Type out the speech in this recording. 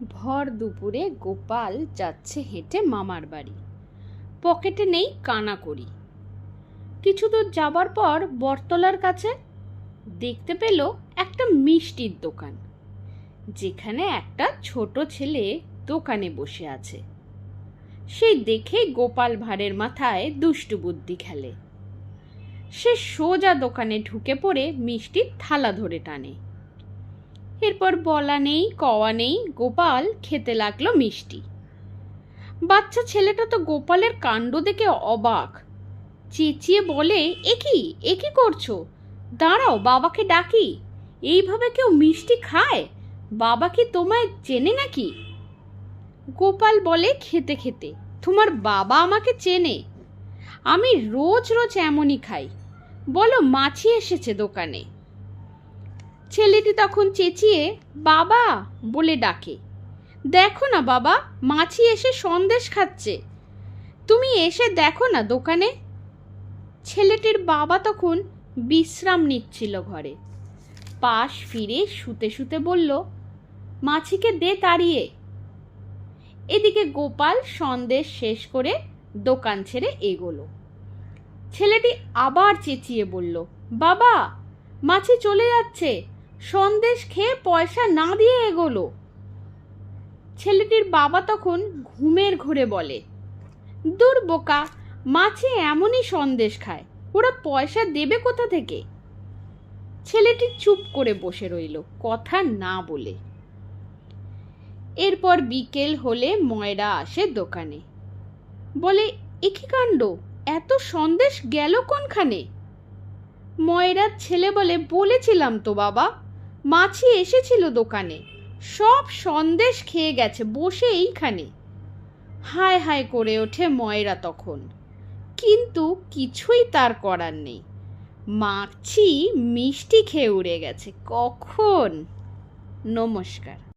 ভর দুপুরে গোপাল যাচ্ছে হেঁটে মামার বাড়ি। পকেটে নেই কানা করি কিছু দূর যাবার পর বটতলার কাছে দেখতে পেল একটা মিষ্টির দোকান, যেখানে একটা ছোট ছেলে দোকানে বসে আছে। সেই দেখেই গোপাল ভাঁড়ের মাথায় দুষ্টু বুদ্ধি খেলে। সে সোজা দোকানে ঢুকে পড়ে মিষ্টির থালা ধরে টানে। এরপর বলা নেই, কওয়া নেই, গোপাল খেতে লাগল মিষ্টি। বাচ্চা ছেলেটা তো গোপালের কাণ্ড দেখে অবাক। চেঁচিয়ে বলে, এ কি? এ কি করছ? দাঁড়াও, বাবাকে ডাকি। এইভাবে কেউ মিষ্টি খায়? বাবা কি তোমায় চেনে নাকি? গোপাল বলে, খেতে খেতে। তোমার বাবা আমাকে চেনে। আমি রোজ রোজ এমনই খাই। বলো, মাছি এসেছে দোকানে। ছেলেটি তখন চেঁচিয়ে, বাবা! বলে ডাকে। দেখো না বাবা, মাছি এসে সন্দেশ খাচ্ছে। তুমি এসে দেখো না দোকানে? ছেলেটির বাবা তখন বিশ্রাম নিচ্ছিল ঘরে। পাশ ফিরে শুতে শুতে বলল, মাছিকে দে তাড়িয়ে। এদিকে গোপাল সন্দেশ শেষ করে দোকান ছেড়ে এগোলো। ছেলেটি আবার চেঁচিয়ে বলল, বাবা, মাছি চলে যাচ্ছে। সন্দেশ খেয়ে পয়সা না দিয়ে এগোলো। ছেলেটির বাবা তখন ঘুমের ঘোরে বলে, দূর বোকা, মাছে এমনই সন্দেশ খায়, ওরা পয়সা দেবে কোথা থেকে? ছেলেটি চুপ করে বসে রইল, কথা না বলে। এরপর বিকেল হলে ময়রা আসে দোকানে। বলে একই কাণ্ড? এত সন্দেশ গেল কোনখানে? ময়রার ছেলে বলে, বলেছিলাম তো বাবা মাছি এসেছিল দোকানে। সব সন্দেশ খেয়ে গেছে, বসে এইখানে। হায় হায় করে ওঠে ময়রা তখন। কিন্তু কিছুই তার করার নেই। মাছি মিষ্টি খেয়ে উড়ে গেছে। কখন? নমস্কার।